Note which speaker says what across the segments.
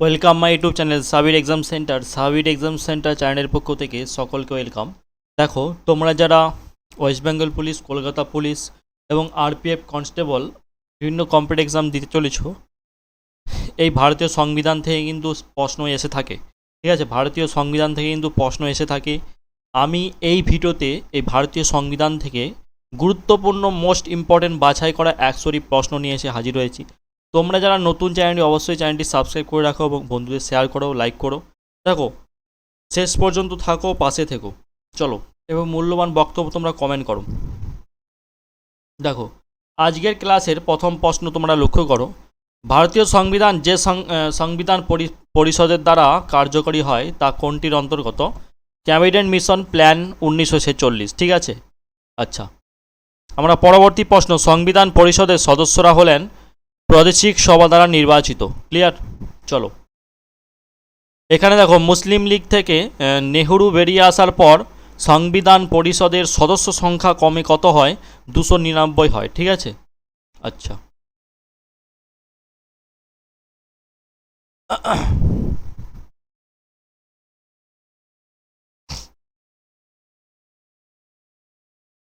Speaker 1: Welcome my YouTube channel Sabir exam centre, Sabir exam centre চ্যানেলের পক্ষ থেকে সকলকে ওয়েলকাম। দেখো, তোমরা যারা West Bengal police, Kolkata police এবং আরপিএফ কনস্টেবল বিভিন্ন কম্পিটিভ এক্সাম দিতে চলেছো, এই ভারতীয় সংবিধান থেকে কিন্তু প্রশ্ন এসে থাকে। ঠিক আছে, ভারতীয় সংবিধান থেকে কিন্তু প্রশ্ন এসে থাকে। আমি এই ভিডিওতে এই ভারতীয় সংবিধান থেকে গুরুত্বপূর্ণ, মোস্ট ইম্পর্টেন্ট বাছাই করা একশোটি প্রশ্ন নিয়ে এসে হাজির হয়েছি। তোমরা যারা নতুন চ্যানেলটি অবশ্যই চ্যানেলটি সাবস্ক্রাইব করে রাখো এবং বন্ধুদের শেয়ার করো লাইক করো। দেখো, শেষ পর্যন্ত থাকো, পাশে থেকো। চলো এবং মূল্যবান বক্তব্য তোমরা কমেন্ট করো। দেখো, আজকের ক্লাসের প্রথম প্রশ্ন তোমরা লক্ষ্য করো। ভারতীয় সংবিধান যে সংবিধান পরি- পরিষদের দ্বারা কার্যকরী হয়, তা কোনটির অন্তর্গত? ক্যাবিনেট মিশন প্ল্যান উনিশশো ছেচল্লিশ, ঠিক আছে? আচ্ছা আমরা পরবর্তী প্রশ্ন। সংবিধান পরিষদের সদস্যরা হলেন প্রাদেশিক সভা দ্বারা নির্বাচিত। ক্লিয়ার চলো। এখানে দেখো, মুসলিম লীগ থেকে নেহরু বেরিয়ে আসার পর সংবিধান পরিষদের সদস্য সংখ্যা কমে কত হয়? দুশো নিরানব্বই হয়, ঠিক আছে? আচ্ছা।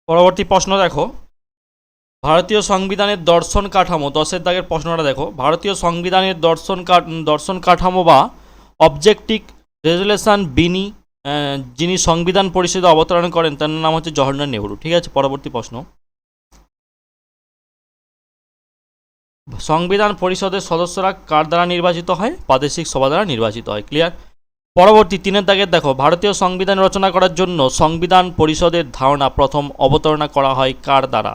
Speaker 1: পরবর্তী প্রশ্ন দেখো। ভারতীয় সংবিধানের দর্শন কাঠামো, দশের দাগের প্রশ্নটা দেখো। ভারতীয় সংবিধানের দর্শন দর্শন কাঠামো বা অবজেক্টিভ রেজুলেশন বিনি যিনি সংবিধান পরিষদে অবতরণ করেন, তার নাম হচ্ছে জওহরলাল নেহরু। ঠিক আছে, পরবর্তী প্রশ্ন। সংবিধান পরিষদের সদস্যরা কার দ্বারা নির্বাচিত হয়? প্রাদেশিক সভা দ্বারা নির্বাচিত হয়। ক্লিয়ার পরবর্তী তিনের দাগের দেখো, ভারতীয় সংবিধান রচনা করার জন্য সংবিধান পরিষদের ধারণা প্রথম অবতারণা করা হয় কার দ্বারা?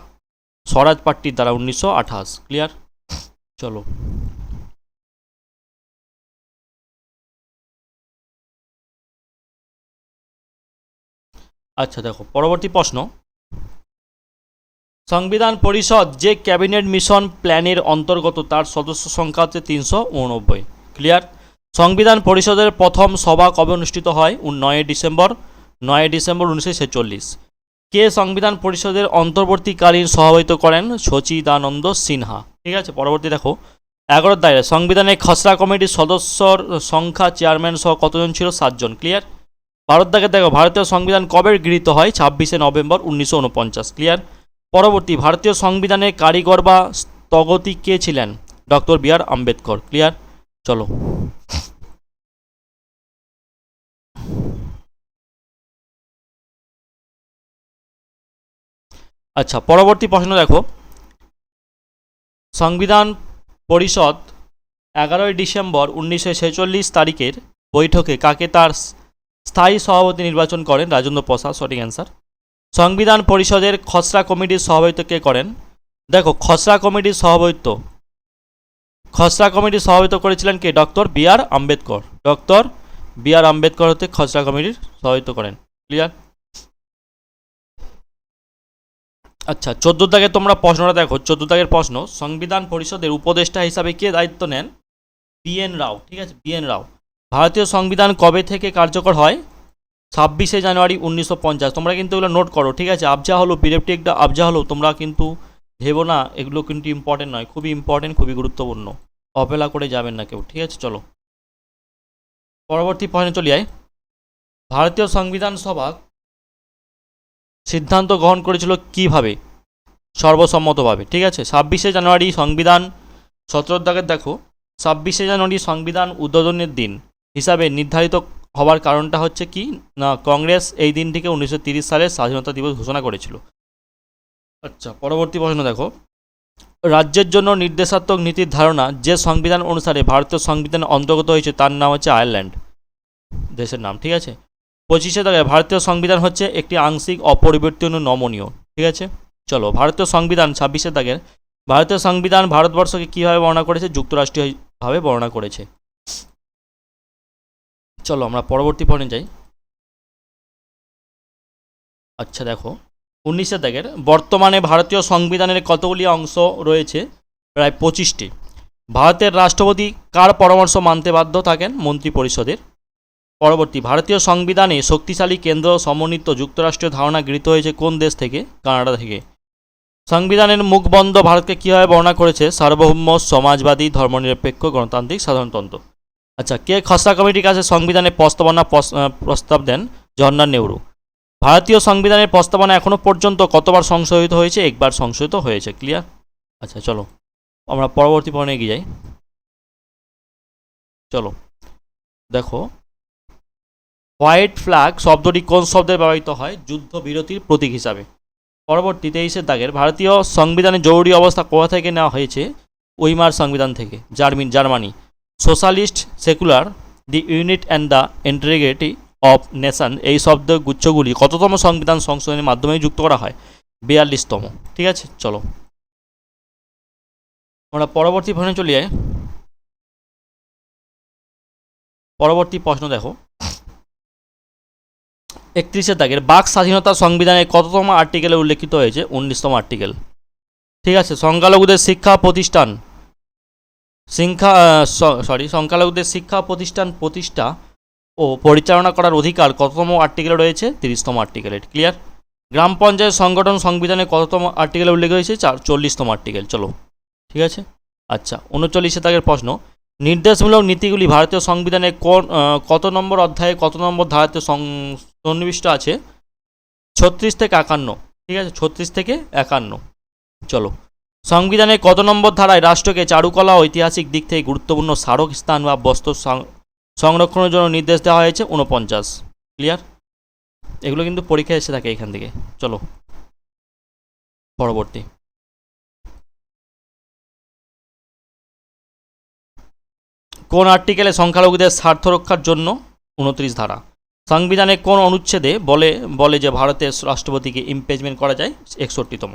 Speaker 1: স্বরাজ পার্টির দ্বারা উনিশশো আঠাশ। ক্লিয়ার চলো। আচ্ছা দেখো, পরবর্তী প্রশ্ন। সংবিধান পরিষদ যে ক্যাবিনেট মিশন প্ল্যানের অন্তর্গত তার সদস্য সংখ্যা হচ্ছে তিনশো উননব্বই। ক্লিয়ার সংবিধান পরিষদের প্রথম সভা কবে অনুষ্ঠিত হয়? নয় ডিসেম্বর নয় ডিসেম্বর উনিশশো ছেচল্লিশ। কে সংবিধান পরিষদের অন্তর্বর্তীকালীন সভাপতিত্ব করেন? সচিদানন্দ সিনহা। ঠিক আছে, পরবর্তী দেখো। এগারোর দায়রা সংবিধানের খসড়া কমিটির সদস্যর সংখ্যা চেয়ারম্যান সহ কতজন ছিল? সাতজন। ক্লিয়ার? ভারত দাগে দেখো। ভারতীয় সংবিধান কবে গৃহীত হয়? ছাব্বিশে নভেম্বর উনিশশো উনপঞ্চাশ। ক্লিয়ার? পরবর্তী। ভারতীয় সংবিধানের কারিগর বা স্থগতি কে ছিলেন? Doctor B R Ambedkar. Clear? চলো। আচ্ছা পরবর্তী প্রশ্ন দেখো। সংবিধান পরিষদ এগারোই ডিসেম্বর উনিশশো ছেচল্লিশ তারিখের বৈঠকে কাকে তার স্থায়ী সভাপতি নির্বাচন করেন? রাজেন্দ্র প্রসাদ, সঠিক অ্যান্সার। সংবিধান পরিষদের খসড়া কমিটির সভাপতিত্ব কে করেন? দেখো, খসড়া কমিটির সভাপতিত্ব, খসড়া কমিটির সভাপতিত্ব করেছিলেন কে? Doctor B R Ambedkar. Doctor B R Ambedkar হতে খসড়া কমিটির সভাপতিত্ব করেন। ক্লিয়ার? আচ্ছা চোদ্দ দাগে তোমরা প্রশ্নটা দেখো। চোদ্দ দাগের প্রশ্ন, সংবিধান পরিষদের উপদেষ্টা হিসাবে কে দায়িত্ব নেন? বিএন রাও, ঠিক আছে? B N Rao. ভারতীয় সংবিধান কবে থেকে কার্যকর হয়? ছাব্বিশে জানুয়ারি উনিশশো পঞ্চাশ। তোমরা কিন্তু এগুলো নোট করো, ঠিক আছে? আবজা হলো পিরিয়ডটি একটা আবজা হলো তোমরা কিন্তু ভেবো না, এগুলো কিন্তু ইম্পর্টেন্ট নয়। খুবই ইম্পর্টেন্ট খুবই গুরুত্বপূর্ণ। অপেলা করে যাবেন না কেউ, ঠিক আছে? চলো। পরবর্তী পয়েন্টে চলে যাই ভারতীয় সংবিধান সভা সিদ্ধান্ত গ্রহণ করেছিল কীভাবে? সর্বসম্মতভাবে, ঠিক আছে? ছাব্বিশে জানুয়ারি সংবিধান, সতেরো দাগের, দেখো, ছাব্বিশে জানুয়ারি সংবিধান উদ্বোধনের দিন হিসাবে নির্ধারিত হওয়ার কারণটা হচ্ছে কি? না, কংগ্রেস এই দিনটিকে উনিশশো সালে স্বাধীনতা দিবস ঘোষণা করেছিল। আচ্ছা পরবর্তী প্রশ্ন, দেখো। রাজ্যের জন্য নির্দেশাত্মক নীতির ধারণা যে সংবিধান অনুসারে ভারতীয় সংবিধান অন্তর্গত হয়েছে তার নাম হচ্ছে আয়ারল্যান্ড। দেশের নাম, ঠিক আছে? পঁচিশে দাগে ভারতীয় সংবিধান হচ্ছে একটি আংশিক অপরিবর্তনীয় নমনীয়, ঠিক আছে? চলো, ভারতীয় সংবিধান ছাব্বিশে দাগের ভারতীয় সংবিধান ভারতবর্ষকে কীভাবে বর্ণনা করেছে? যুক্তরাষ্ট্রীয়ভাবে বর্ণনা করেছে। চলো, আমরা পরবর্তী পয়েন্টে যাই। আচ্ছা দেখো, উনিশে দাগের বর্তমানে ভারতীয় সংবিধানের কতগুলি অংশ রয়েছে? প্রায় পঁচিশটি। ভারতের রাষ্ট্রপতি কার পরামর্শ মানতে বাধ্য থাকেন? মন্ত্রী পরিষদের পরবর্তী ভারতীয় সংবিধানে শক্তিশালী কেন্দ্র সমন্বিত যুক্তরাষ্ট্রীয় ধারণা গৃহীত হয়েছে কোন দেশ থেকে? কানাডা থেকে। সংবিধানের মুখবন্ধ ভারতকে কীভাবে বর্ণনা করেছে? সার্বভৌম, সমাজবাদী, ধর্মনিরপেক্ষ, গণতান্ত্রিক সাধারণতন্ত্র আচ্ছা কে খসড়া কমিটির কাছে সংবিধানের প্রস্তাবনা প্রস্তাব দেন? জওহরলাল নেহরু। ভারতীয় সংবিধানের প্রস্তাবনা এখনও পর্যন্ত কতবার সংশোধিত হয়েছে? একবার সংশোধিত হয়েছে, ক্লিয়ার? আচ্ছা চলো, আমরা পরবর্তী পর্বে এগিয়ে যাই। চলো, দেখো হোয়াইট ফ্ল্যাগ শব্দটি কোন শব্দে ব্যবহৃত হয়? যুদ্ধ বিরতির প্রতীক হিসাবে। পরবর্তী তেইশের দাগের ভারতীয় সংবিধানে জরুরি অবস্থা কোথা থেকে নেওয়া হয়েছে? উইমার সংবিধান থেকে, জার্মিন, Germany. Socialist secular, the unit and the integrity of nation, এই শব্দ গুচ্ছগুলি কততম সংবিধান সংশোধনের মাধ্যমে যুক্ত করা হয়? বিয়াল্লিশতম। ঠিক আছে, চলো। আমরা পরবর্তী প্রশ্নে চলে যাই। পরবর্তী প্রশ্ন দেখো। একত্রিশের দাগের বাক স্বাধীনতা সংবিধানের কততম আর্টিকেলে উল্লেখিত হয়েছে? উনিশতম আর্টিকেল। ঠিক আছে, সংখ্যালঘুদের শিক্ষা প্রতিষ্ঠান। শিক্ষা সরি সংখ্যালঘুদের শিক্ষা প্রতিষ্ঠান প্রতিষ্ঠা ও পরিচালনা করার অধিকার কততম আর্টিকেলে রয়েছে? তিরিশতম আর্টিকেলে। ক্লিয়ার? গ্রাম পঞ্চায়েত সংগঠন সংবিধানে কততম আর্টিকেলে উল্লেখ হয়েছে? চার, চল্লিশতম আর্টিকেল। চলো। ঠিক আছে? আচ্ছা উনচল্লিশে দাগের প্রশ্ন। নির্দেশমূলক নীতিগুলি ভারতীয় সংবিধানে কত নম্বর অধ্যায়ে কত নম্বর ধারাতে সন্নিবিষ্ট আছে ছত্রিশ থেকে একান্ন, ঠিক আছে? ছত্রিশ থেকে একান্ন। চলো। সংবিধানের কত নম্বর ধারায় রাষ্ট্রকে চারুকলা ঐতিহাসিক দিক থেকে গুরুত্বপূর্ণ স্মারক স্থান বা বস্তু সং- সংরক্ষণের জন্য নির্দেশ দেওয়া হয়েছে উনপঞ্চাশ ক্লিয়ার এগুলো কিন্তু পরীক্ষায় এসে থাকে এখান থেকে। চলো। পরবর্তী। কোন আর্টিকেলে সংখ্যালঘুদের স্বার্থ রক্ষার জন্য উনত্রিশ ধারা। সংবিধানে কোন অনুচ্ছেদে বলে বলে যে ভারতের রাষ্ট্রপতিকে ইমপিচমেন্ট করা যায়? একষট্টিতম।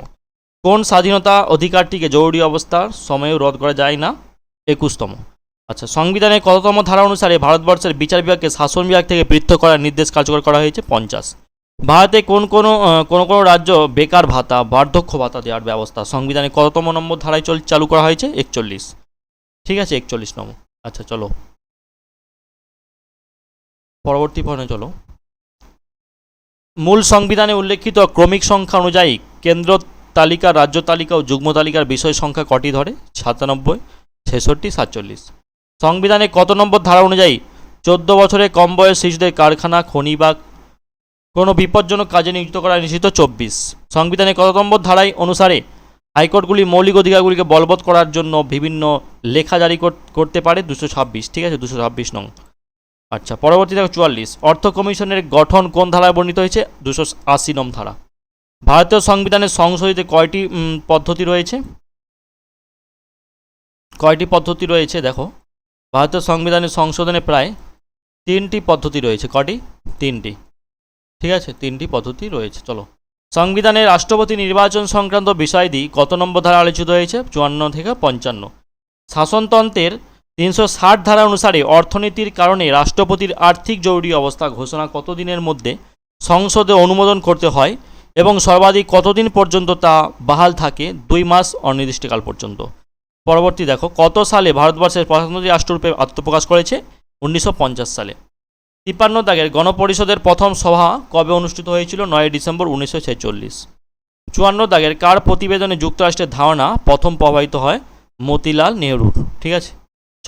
Speaker 1: কোন স্বাধীনতা অধিকারটিকে জরুরি অবস্থার সময়েও রদ করা যায় না? একুশতম। আচ্ছা সংবিধানের কততম ধারা অনুসারে ভারতবর্ষের বিচার বিভাগকে শাসন বিভাগ থেকে পৃথক করার নির্দেশ কার্যকর করা হয়েছে? পঞ্চাশ। ভারতে কোন কোন কোন কোন রাজ্য বেকার ভাতা, বার্ধক্য ভাতা দেওয়ার ব্যবস্থা সংবিধানে কততম নম্বর ধারায় চল, চালু করা হয়েছে? একচল্লিশ। ঠিক আছে একচল্লিশ নম্বর আচ্ছা চলো। পরবর্তী পর্যায়ে চলো। মূল সংবিধানে উল্লেখিত ক্রমিক সংখ্যা অনুযায়ী কেন্দ্র তালিকা, রাজ্য তালিকা ও যুগ্ম তালিকার বিষয় সংখ্যা কটি ধরে? সাতানব্বই, ছেষট্টি, সাতচল্লিশ। সংবিধানে কত নম্বর ধারা অনুযায়ী চোদ্দ বছরে কম বয়স শিশুদের কারখানা খনি বা কোনো বিপজ্জনক কাজে নিযুক্ত করা নিষিদ্ধ? চব্বিশ। সংবিধানে কত নম্বর ধারায় অনুসারে হাইকোর্টগুলি মৌলিক অধিকারগুলিকে বলবৎ করার জন্য বিভিন্ন লেখা জারি করতে পারে? দুশো ছাব্বিশ। ঠিক আছে, দুশো ছাব্বিশ নং। আচ্ছা পরবর্তী দেখো চুয়াল্লিশ। অর্থ কমিশনের গঠন কোন ধারায় বর্ণিত হয়েছে? দুশো আশি নম ধারা। ভারতীয় সংবিধানের সংশোধিত কয়টি পদ্ধতি রয়েছে? কয়টি পদ্ধতি রয়েছে দেখো। ভারতীয় সংবিধানের সংশোধনে প্রায় তিনটি পদ্ধতি রয়েছে। কটি? তিনটি। ঠিক আছে, তিনটি পদ্ধতি রয়েছে। চলো। সংবিধানের রাষ্ট্রপতি নির্বাচন সংক্রান্ত বিষয়াদি কত নম্বর ধারা আলোচিত হয়েছে? চুয়ান্ন থেকে পঞ্চান্ন। শাসনতন্ত্রের তিনশো ষাট ধারা অনুসারে অর্থনীতির কারণে রাষ্ট্রপতির আর্থিক জরুরি অবস্থা ঘোষণা কতদিনের মধ্যে সংসদে অনুমোদন করতে হয় এবং সর্বাধিক কতদিন পর্যন্ত তা বাহাল থাকে দুই মাস অনির্দিষ্টকাল পর্যন্ত? পরবর্তী দেখো, কত সালে ভারতবর্ষের প্রধানমন্ত্রী রাষ্ট্ররূপে আত্মপ্রকাশ করেছে? উনিশশো পঞ্চাশ সালে। তিপ্পান্ন দাগের গণপরিষদের প্রথম সভা কবে অনুষ্ঠিত হয়েছিল? নয় ডিসেম্বর উনিশশো ছেচল্লিশ। চুয়ান্ন দাগের কার প্রতিবেদনে যুক্তরাষ্ট্রের ধারণা প্রথম প্রবাহিত হয় মতিলাল নেহরুর। ঠিক আছে?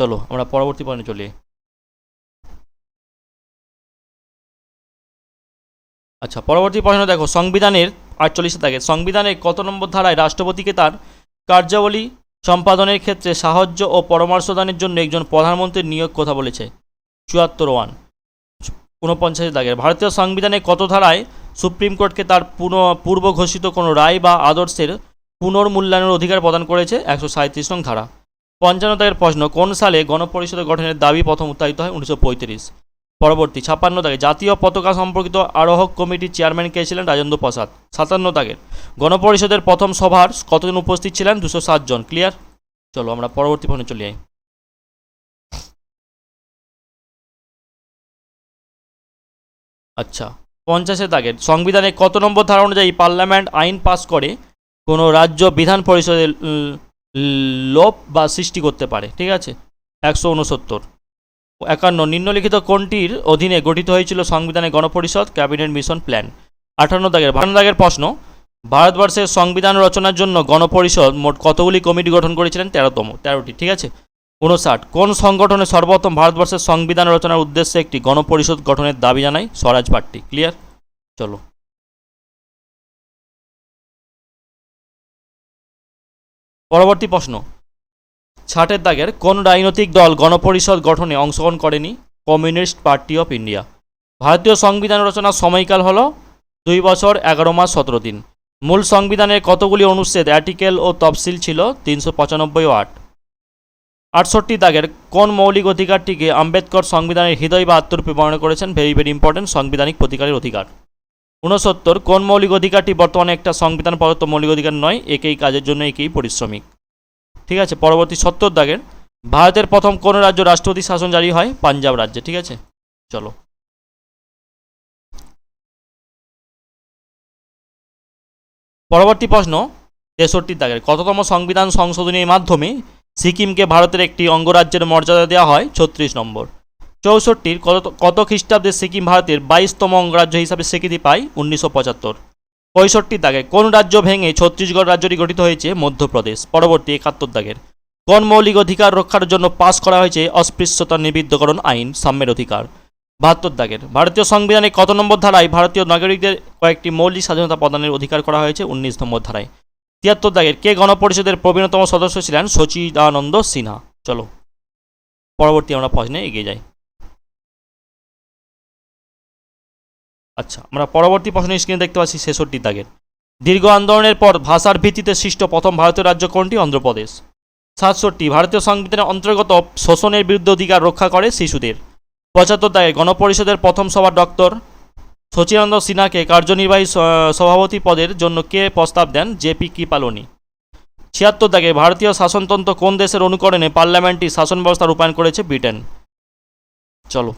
Speaker 1: চলো, আমরা পরবর্তী পয়েন্টে চলি। আচ্ছা পরবর্তী প্রশ্ন দেখো, সংবিধানের আটচল্লিশে দাগে সংবিধানের কত নম্বর ধারায় রাষ্ট্রপতিকে তার কার্যাবলী সম্পাদনের ক্ষেত্রে সাহায্য ও পরামর্শদানের জন্য একজন প্রধানমন্ত্রীর নিয়োগ কথা বলেছে? চুয়াত্তর ওয়ান, ঊনপঞ্চাশের দাগের। ভারতীয় সংবিধানে কত ধারায় সুপ্রিম কোর্টকে তার পুনঃ পূর্ব ঘোষিত কোনো রায় বা আদর্শের পুনর্মূল্যায়নের অধিকার প্রদান করেছে? একশো সাঁত্রিশ নং ধারা। পঞ্চান্ন দাগের প্রশ্ন কোন সালে গণপরিষদ গঠনের দাবি প্রথম উত্থাপিত হয়? উনিশশো পঁয়ত্রিশ। পরবর্তী ছাপ্পান্ন দাগে জাতীয় পতাকা সম্পর্কিত আরোহক কমিটির চেয়ারম্যান কে ছিলেন? রাজেন্দ্র প্রসাদ। সাতান্ন দাগের গণপরিষদের প্রথম সভার কতজন উপস্থিত ছিলেন? দুশো জন। ক্লিয়ার? চলো আমরা পরবর্তী ফোনে চলে যাই। আচ্ছা পঞ্চাশের দাগের সংবিধানে কত নম্বর ধারা অনুযায়ী পার্লামেন্ট আইন পাস করে কোনো রাজ্য বিধান পরিষদে উম, লোপ বা সৃষ্টি করতে পারে, ঠিক আছে? একশো উনসত্তর। একান্ন, নিম্নলিখিত কোনটির অধীনে গঠিত হয়েছিল সংবিধানের গণপরিষদ ক্যাবিনেট মিশন প্ল্যান? আঠান্ন দাগের বান্ন দাগের প্রশ্ন, ভারতবর্ষের সংবিধান রচনার জন্য গণপরিষদ মোট কতগুলি কমিটি গঠন করেছিলেন? তেরোতম, তেরোটি, ঠিক আছে? উনষাট, কোন সংগঠনে সর্বপ্রথম ভারতবর্ষের সংবিধান রচনার উদ্দেশ্যে একটি গণপরিষদ গঠনের দাবি জানায়? Swaraj party, clear? চলো। পরবর্তী প্রশ্ন। ছাটের দাগের কোন রাজনৈতিক দল গণপরিষদ গঠনে অংশগ্রহণ করেনি? Communist party of India. ভারতীয় সংবিধান রচনার সময়কাল হল দুই বছর এগারো মাস সতেরো দিন। মূল সংবিধানের কতগুলি অনুচ্ছেদ অ্যার্টিকেল ও তফসিল ছিল তিনশো পঁচানব্বই ও আট। আটষট্টি দাগের কোন মৌলিক অধিকারটিকে আম্বেদকর সংবিধানের হৃদয় বা আত্মরূপে বর্ণনা করেছেন? ভেরি ভেরি ইম্পর্টেন্ট সাংবিধানিক প্রতিকারের অধিকার। ঊনসত্তর, কোন মৌলিক অধিকারটি বর্তমানে একটা সংবিধান প্রদত্ত মৌলিক অধিকার নয়, একেই কাজের জন্য একেই পরিশ্রমিক। ঠিক আছে, পরবর্তী সত্তর দাগের, ভারতের প্রথম কোন রাজ্য রাষ্ট্রপতি শাসন জারি হয়? পাঞ্জাব রাজ্যে, ঠিক আছে? চলো। পরবর্তী প্রশ্ন, তেষট্টি দাগের, কততম সংবিধান সংশোধনীর মাধ্যমে সিকিমকে ভারতের একটি অঙ্গরাজ্যের মর্যাদা দেওয়া হয়? ছত্রিশ নম্বর। চৌষট্টির কত কত খ্রিস্টাব্দে সিকিম ভারতের বাইশতম অঙ্গরাজ্য হিসাবে স্বীকৃতি পায় উনিশশো পঁচাত্তর। পঁয়ষট্টি দাগে কোন রাজ্য ভেঙে ছত্তিশগড় রাজ্যটি গঠিত হয়েছে? মধ্যপ্রদেশ। পরবর্তী একাত্তর দাগের। কোন মৌলিক অধিকার রক্ষার জন্য পাস করা হয়েছে অস্পৃশ্যতা নিবিদ্ধকরণ আইন, সাম্যের অধিকার। বাহাত্তর দাগের। ভারতীয় সংবিধানে কত নম্বর ধারায় ভারতীয় নাগরিকদের কয়েকটি মৌলিক স্বাধীনতা প্রদানের অধিকার করা হয়েছে? উনিশ নম্বর ধারায়। তিয়াত্তর দাগের। কে গণপরিষদের প্রবীণতম সদস্য ছিলেন? সচিদানন্দ সিনহা। চলো। পরবর্তী আমরা প্রশ্নে এগিয়ে যাই। আচ্ছা আমরা পরবর্তী প্রশ্ন স্ক্রিনে দেখতে পাচ্ছি ছেষট্টি দাগের। দীর্ঘ আন্দোলনের পর ভাষার ভিত্তিতে সৃষ্ট প্রথম ভারতীয় রাজ্য কোনটি? অন্ধ্রপ্রদেশ। সাতষট্টি, ভারতীয় সংবিধানের অন্তর্গত শোষণের বিরুদ্ধে অধিকার রক্ষা করে শিশুদের। পঁচাত্তর দাগে গণপরিষদের প্রথম সভা ডক্টর সচিদানন্দ সিনহাকে কার্যনির্বাহী সভাপতি পদের জন্য কে প্রস্তাব দেন? জেপি কৃপালনি। ছিয়াত্তর দাগে ভারতীয় শাসনতন্ত্র কোন দেশের অনুকরণে পার্লামেন্টটি শাসন ব্যবস্থা রূপায়ণ করেছে? ব্রিটেন। চলো।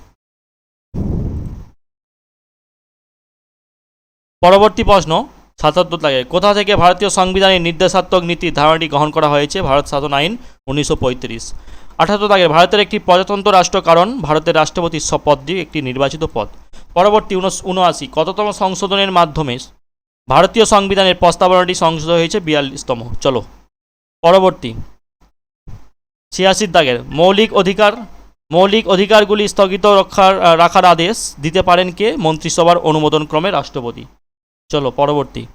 Speaker 1: পরবর্তী প্রশ্ন, সাতাত্তর দাগে কোথা থেকে ভারতীয় সংবিধানের নির্দেশাত্মক নীতির ধারণাটি গ্রহণ করা হয়েছে? ভারত শাসন আইন, উনিশশো পঁয়ত্রিশ। আঠাত্তর দাগে ভারতের একটি প্রজাতন্ত্র রাষ্ট্র, কারণ ভারতের রাষ্ট্রপতির শপথটি একটি নির্বাচিত পদ। পরবর্তী উনআশি, কততম সংশোধনের মাধ্যমে ভারতীয় সংবিধানের প্রস্তাবনাটি সংশোধন হয়েছে? বিয়াল্লিশতম। চলো। পরবর্তী। ছিয়াশির দাগের, মৌলিক অধিকার, মৌলিক অধিকারগুলি স্থগিত রক্ষার, রাখার আদেশ দিতে পারেন কে? মন্ত্রিসভার অনুমোদন ক্রমে রাষ্ট্রপতি। চলো, পরবর্তী।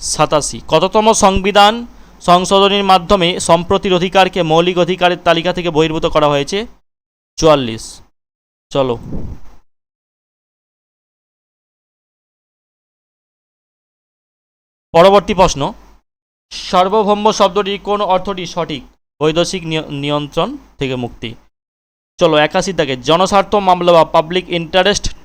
Speaker 1: সাতাশি। কততম সংবিধান সংশোধনীর মাধ্যমে সম্প্রতির অধিকারকে মৌলিক অধিকারের তালিকা থেকে বহির্ভূত করা হয়েছে? চুয়াল্লিশ। চলো। পরবর্তী প্রশ্ন। সার্বভৌম শব্দটির কোন অর্থটি সঠিক? বৈদেশিক নিয়- নিয়ন্ত্রণ থেকে মুক্তি। চলো একাশি থেকে জনস্বার্থ মামলা বা পাবলিক ইন্টারেস্ট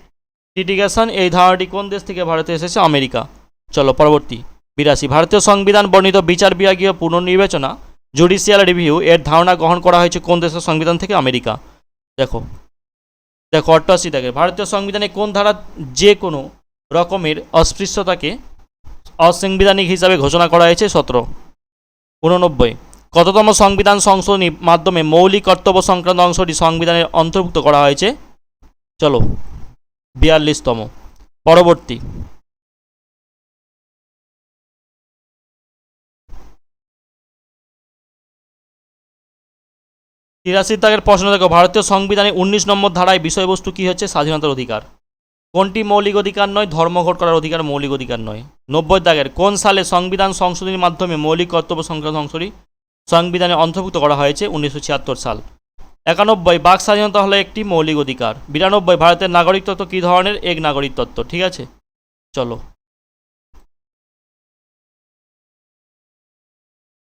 Speaker 1: লিটিগেশন এই ধারণাটি কোন দেশ থেকে ভারতে এসেছে? আমেরিকা। চলো, পরবর্তী। বিরাশি, ভারতীয় সংবিধান বর্ণিত বিচার বিভাগীয় পুনর্নির্বাচনা জুডিশিয়াল রিভিউ এর ধারণা গ্রহণ করা হয়েছে কোন দেশের সংবিধান থেকে? আমেরিকা। দেখো দেখো, অট্টাশি থেকে ভারতীয় সংবিধানে কোন ধারা যে কোনো রকমের অস্পৃশ্যতাকে অসাংবিধানিক হিসাবে ঘোষণা করা হয়েছে? সতেরো। উননব্বই। কততম সংবিধান সংশোধনীর মাধ্যমে মৌলিক কর্তব্য সংক্রান্ত অংশটি সংবিধানের অন্তর্ভুক্ত করা হয়েছে? চলো বিয়াল্লিশতম। পরবর্তী। তিরাশি দাগের প্রশ্ন দেখো। ভারতীয় সংবিধানে উনিশ নম্বর ধারায় বিষয়বস্তু কি হচ্ছে? স্বাধীনতার অধিকার। কোনটি মৌলিক অধিকার নয়? ধর্মঘট করার অধিকার মৌলিক অধিকার নয়। নব্বই দাগের, কোন সালে সংবিধান সংশোধনীর মাধ্যমে মৌলিক কর্তব্য সংক্রান্ত অংশটি সংবিধানে অন্তর্ভুক্ত করা হয়েছে? উনিশশো ছিয়াত্তর সাল। একানব্বই, বাক স্বাধীনতা হলো একটি মৌলিক অধিকার। বিরানব্বই, ভারতের নাগরিক তত্ত্ব কী ধরনের? এক নাগরিক তত্ত্ব ঠিক আছে? চলো।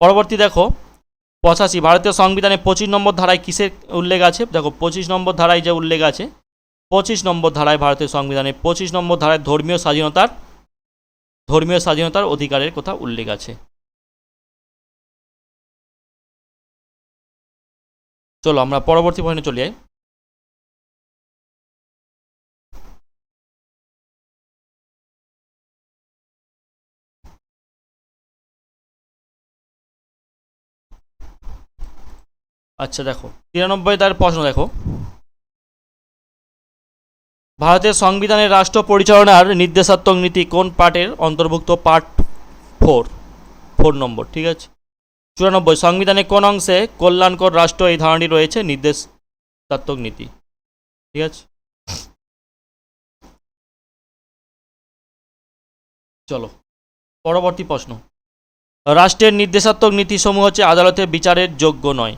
Speaker 1: পরবর্তী দেখো, পঁচাশি, ভারতীয় সংবিধানে পঁচিশ নম্বর ধারায় কিসের উল্লেখ আছে? দেখো, পঁচিশ নম্বর ধারায় যে উল্লেখ আছে, পঁচিশ নম্বর ধারায় ভারতীয় সংবিধানে পঁচিশ নম্বর ধারায় ধর্মীয় স্বাধীনতার ধর্মীয় স্বাধীনতার অধিকারের কথা উল্লেখ আছে। চলো, আমরা পরবর্তী পয়েন্টে চলে যাই। আচ্ছা দেখো, তিরানব্বই তার প্রশ্ন, দেখো। ভারতের সংবিধানের রাষ্ট্র পরিচালনার নির্দেশাত্মক নীতি কোন পার্টের অন্তর্ভুক্ত? পার্ট ফোর ফোর নম্বর, ঠিক আছে? চুরানব্বই সংবিধানের কোন অংশে কল্যাণকর রাষ্ট্র এই ধারণাটি রয়েছে? নির্দেশাত্মক নীতি। ঠিক আছে? চলো, পরবর্তী প্রশ্ন। রাষ্ট্রের নির্দেশাত্মক নীতিসমূহ হচ্ছে আদালতের বিচারের যোগ্য নয়।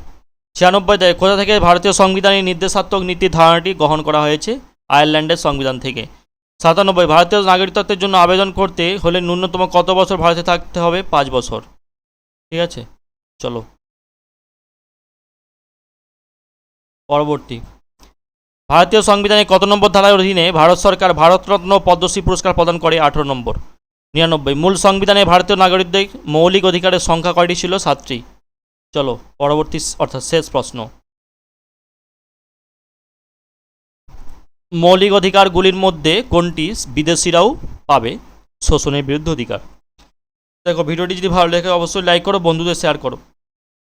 Speaker 1: ছিয়ানব্বই দেয় কোথা থেকে ভারতীয় সংবিধানের নির্দেশাত্মক নীতি ধারণাটি গ্রহণ করা হয়েছে? আয়ারল্যান্ডের সংবিধান থেকে। সাতানব্বই, ভারতীয় নাগরিকত্বের জন্য আবেদন করতে হলে ন্যূনতম কত বছর ভারতে থাকতে হবে? পাঁচ বছর। ঠিক আছে? চলো। পরবর্তী। ভারতীয় সংবিধানের কত নম্বর ধারার অধীনে ভারত সরকার ভারতরত্ন পদ্মশ্রী পুরস্কার প্রদান করে আঠেরো নম্বর। নিরানব্বই। মূল সংবিধানে ভারতীয় নাগরিকদের মৌলিক অধিকারের সংখ্যা কয়টি ছিল? সাতটি। চলো, পরবর্তী অর্থাৎ শেষ প্রশ্ন। মৌলিক অধিকারগুলির মধ্যে কোনটি বিদেশিরাও পাবে? শোষণের বিরুদ্ধে অধিকার। দেখো ভিডিওটি যদি ভালো লাগে অবশ্যই লাইক করো বন্ধুদের শেয়ার করো।